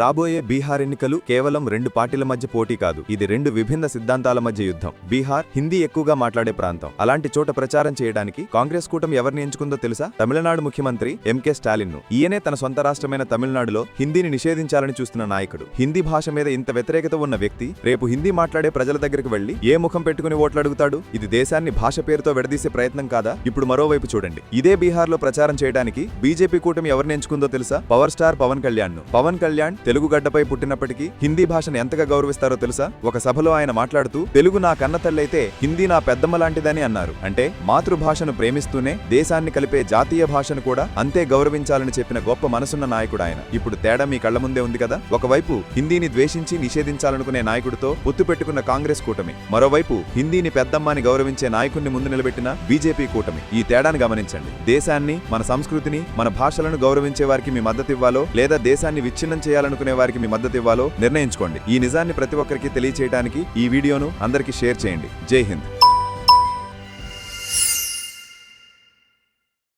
రాబోయే బీహార్ ఎన్నికలు కేవలం రెండు పార్టీల మధ్య పోటీ కాదు. ఇది రెండు విభిన్న సిద్ధాంతాల మధ్య యుద్ధం. బీహార్ హిందీ ఎక్కువగా మాట్లాడే ప్రాంతం. అలాంటి చోట ప్రచారం చేయడానికి కాంగ్రెస్ కూటమి ఎవరిని ఎంచుకుందో తెలుసా? తమిళనాడు ముఖ్యమంత్రి ఎంకే స్టాలిన్ను ఈయనే తన సొంత రాష్ట్రమైన తమిళనాడులో హిందీని నిషేధించాలని చూస్తున్న నాయకుడు. హిందీ భాష మీద ఇంత వ్యతిరేకత ఉన్న వ్యక్తి రేపు హిందీ మాట్లాడే ప్రజల దగ్గరికి వెళ్ళి ఏ ముఖం పెట్టుకుని ఓట్లు అడుగుతాడు ఇది దేశాన్ని భాష పేరుతో విడదీసే ప్రయత్నం కాదా? ఇప్పుడు మరోవైపు చూడండి. ఇదే బీహార్లో ప్రచారం చేయడానికి బీజేపీ కూటమి ఎవరిని ఎంచుకుందో తెలుసా? పవర్ స్టార్ పవన్ కళ్యాణ్ను పవన్ కళ్యాణ్ తెలుగు గడ్డపై పుట్టినప్పటికీ హిందీ భాషను ఎంతగా గౌరవిస్తారో తెలుసా? ఒక సభలో ఆయన మాట్లాడుతూ తెలుగు నా కన్న తల్లైతే హిందీ నా పెద్దమ్మ లాంటిదని అన్నారు. అంటే మాతృభాషను ప్రేమిస్తూనే దేశాన్ని కలిపే జాతీయ భాషను కూడా అంతే గౌరవించాలని చెప్పిన గొప్ప మనసున్న నాయకుడు ఆయన. ఇప్పుడు తేడా మీ కళ్ళ ముందే ఉంది కదా? ఒకవైపు హిందీని ద్వేషించి నిషేధించాలనుకునే నాయకుడితో పొత్తు పెట్టుకున్న కాంగ్రెస్ కూటమి మరోవైపు హిందీని పెద్దమ్మని గౌరవించే నాయకుడిని ముందు నిలబెట్టిన బీజేపీ కూటమి. ఈ తేడాను గమనించండి. దేశాన్ని మన సంస్కృతిని మన భాషలను గౌరవించే వారికి మీ మద్దతు ఇవ్వాలో లేదా దేశాన్ని విచ్ఛిన్నం అనుకునే వారికి మీ మద్దతు ఇవ్వాలో నిర్ణయించుకోండి. ఈ నిజాన్ని ప్రతి ఒక్కరికి తెలియచేయడానికి ఈ వీడియోను అందరికీ షేర్ చేయండి. జై హింద్.